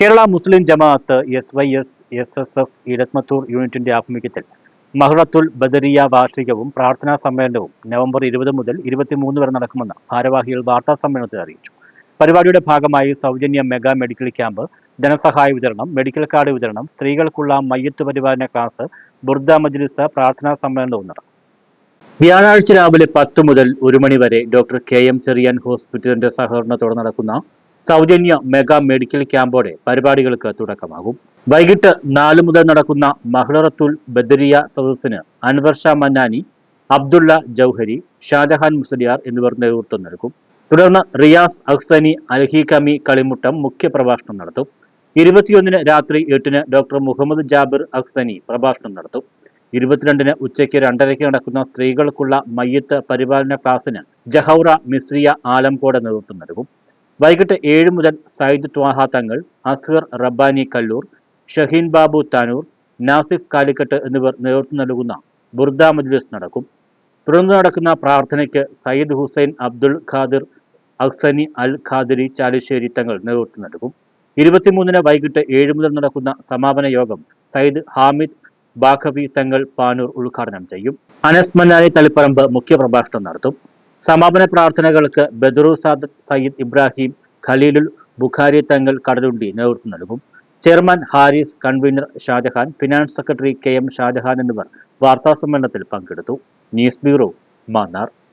Kerala Muslim Jamaat S Y S S S F ഇരത്മത്തൂർ യൂണിറ്റിന്റെ ആഭിമുഖ്യത്തിൽ മഹ്റത്തുൽ ബദരിയ വാർഷികവും പ്രാർത്ഥനാ സമ്മേളനവും നവംബർ ഇരുപത് മുതൽ ഇരുപത്തിമൂന്ന് വരെ നടക്കുമെന്ന് ഭാരവാഹികൾ വാർത്താ സമ്മേളനത്തിൽ അറിയിച്ചു. പരിപാടിയുടെ ഭാഗമായി സൗജന്യ മെഗാ മെഡിക്കൽ ക്യാമ്പ് ധനസഹായ വിതരണം മെഡിക്കൽ കാർഡ് വിതരണം സ്ത്രീകൾക്കുള്ള മയ്യത്ത് പരിപാലന ക്ലാസ് ബുർദ മജ്ലിസ് പ്രാർത്ഥനാ സമ്മേളനവും നടക്കും വ്യാഴാഴ്ച രാവിലെ പത്ത് മുതൽ ഒരു മണി വരെ ഡോക്ടർ കെ എം ചെറിയാൻ ഹോസ്പിറ്റലിന്റെ സഹകരണത്തോടെ നടക്കുന്ന സൗജന്യ മെഗാ മെഡിക്കൽ ക്യാമ്പോടെ പരിപാടികൾക്ക് തുടക്കമാകും. വൈകിട്ട് നാല് മുതൽ നടക്കുന്ന മഹ്ലറത്തുൽ ബദരിയ സദസ്സിന് അൻവർ ഷാ മന്നാനി അബ്ദുള്ള ജൗഹരി ഷാജഹാൻ മുസ്ലിയാർ എന്നിവർ നേതൃത്വം നൽകും. തുടർന്ന് റിയാസ് അഹ്സനി അൽഹി കമി കളിമുട്ടം മുഖ്യപ്രഭാഷണം നടത്തും. ഇരുപത്തിയൊന്നിന് രാത്രി എട്ടിന് ഡോക്ടർ മുഹമ്മദ് ജാബിർ അഹ്സനി പ്രഭാഷണം നടത്തും. ഇരുപത്തിരണ്ടിന് ഉച്ചയ്ക്ക് രണ്ടരയ്ക്ക് നടക്കുന്ന സ്ത്രീകൾക്കുള്ള മയ്യത്ത് പരിപാലന ക്ലാസ്സിന് ജഹൗറ മിസ്രിയ ആലംകോട് നേതൃത്വം നൽകും. വൈകിട്ട് ഏഴ് മുതൽ സയ്യിദ് ത്വാഹ തങ്ങൾ അസ്ഹർ റബ്ബാനി കല്ലൂർ ഷഹീൻ ബാബു താനൂർ നാസിഫ് കാലിക്കട്ട് എന്നിവർ നേതൃത്വം നൽകുന്ന ബുർദ മജ്ലിസ് നടക്കും. തുടർന്ന് നടക്കുന്ന പ്രാർത്ഥനയ്ക്ക് സയ്യിദ് ഹുസൈൻ അബ്ദുൽ ഖാദിർ അഹ്സനി അൽ ഖാദിരി ചാലിശ്ശേരി തങ്ങൾ നേതൃത്വം നൽകും. ഇരുപത്തിമൂന്നിന് വൈകിട്ട് ഏഴ് മുതൽ നടക്കുന്ന സമാപന യോഗം സയ്യിദ് ഹാമിദ് ബാഖവി തങ്ങൾ പാനൂർ ഉദ്ഘാടനം ചെയ്യും. അനസ് മന്നാനി തളിപ്പറമ്പ് മുഖ്യ പ്രഭാഷണം നടത്തും. സമാപന പ്രാർത്ഥനകൾക്ക് ബദറു സാദത്ത് സയ്യിദ് ഇബ്രാഹിം ഖലീലുൽ ബുഖാരി തങ്ങൾ കടലുണ്ടി നേതൃത്വം നൽകും. Chairman Haris convener Shajahan finance secretary K M Shajahan എന്നിവർ വാർത്താസമ്മേളനത്തിൽ പങ്കെടുത്തു. News bureau Mannar.